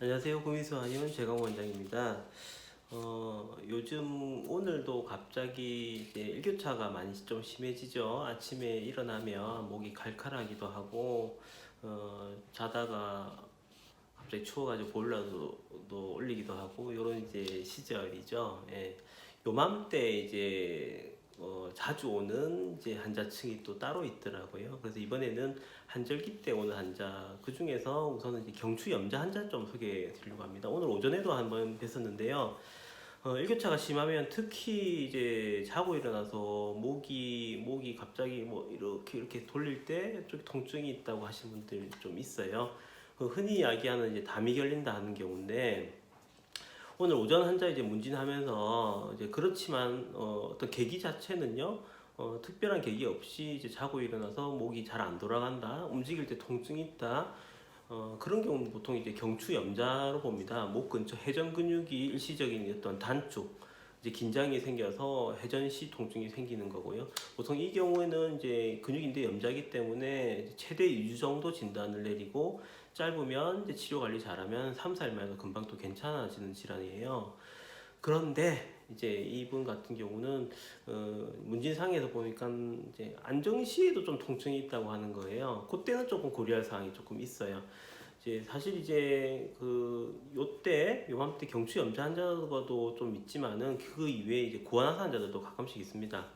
안녕하세요. 구미수 한의원 재강 원장입니다. 어, 요즘 오늘도 갑자기 이제 일교차가 많이 좀 심해지죠. 아침에 일어나면 목이 칼칼하기도 하고 어, 자다가 갑자기 추워가지고 보일러도 도 올리기도 하고 이런 이제 시절이죠. 예. 요맘때 이제 어, 자주 오는 이제 환자층이 또 따로 있더라고요. 그래서 이번에는 한절기 때 오는 환자 그 중에서 우선은 이제 경추 염자 환자 좀 소개해 드리려고 합니다. 오늘 오전에도 한번 뵀었는데요. 어, 일교차가 심하면 특히 이제 자고 일어나서 목이 목이 갑자기 뭐 이렇게 이렇게 돌릴 때 좀 통증이 있다고 하시는 분들 좀 있어요. 그 흔히 이야기하는 이제 담이 결린다 하는 경우인데 오늘 오전 환자 이제 문진하면서 이제 그렇지만 어, 어떤 계기 자체는요 어, 특별한 계기 없이 이제 자고 일어나서 목이 잘 안 돌아간다 움직일 때 통증이 있다 어, 그런 경우는 보통 이제 경추 염자로 봅니다. 목 근처 회전 근육이 일시적인 어떤 단축 이제 긴장이 생겨서 회전시 통증이 생기는 거고요 보통 이 경우에는 이제 근육인데 염자기 때문에 최대 2주 정도 진단을 내리고 짧으면 이제 치료 관리 잘하면 3, 4일 만에 금방 또 괜찮아지는 질환이에요. 그런데 이제 이분 같은 경우는 어, 문진상에서 보니까 이제 안정 시에도 좀 통증이 있다고 하는 거예요. 그때는 조금 고려할 사항이 조금 있어요. 이제 사실 이제 그 요때 요맘때 경추 염자 환자도 좀 있지만은 그 이외에 이제 고환아사 환자들도 가끔씩 있습니다.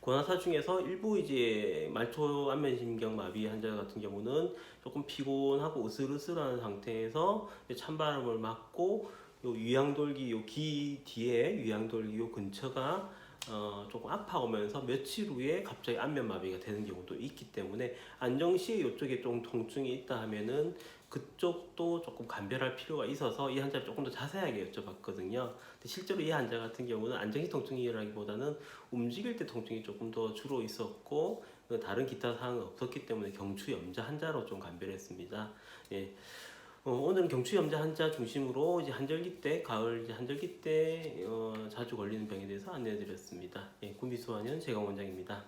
고환아사 중에서 일부 이제 말초 안면신경 마비 환자 같은 경우는 조금 피곤하고 으슬으슬한 상태에서 찬바람을 맞고 요 위양돌기 요 귀 뒤에 위양돌기 요 근처가 어 조금 아파오면서 며칠 후에 갑자기 안면 마비가 되는 경우도 있기 때문에 안정시에 이쪽에 좀 통증이 있다 하면은 그쪽도 조금 감별할 필요가 있어서 이 환자를 조금 더 자세하게 여쭤봤거든요. 근데 실제로 이 환자 같은 경우는 안정시 통증이라기보다는 움직일 때 통증이 조금 더 주로 있었고 그 다른 기타 사항은 없었기 때문에 경추 염자 환자로 좀 감별했습니다. 예. 어, 오늘은 경추 염자 환자 중심으로 이제 한절기 때, 가을 이제 한절기 때 어, 자주 걸리는 병에 대해서 안내해드렸습니다. 예, 구미수환연 재강 원장입니다.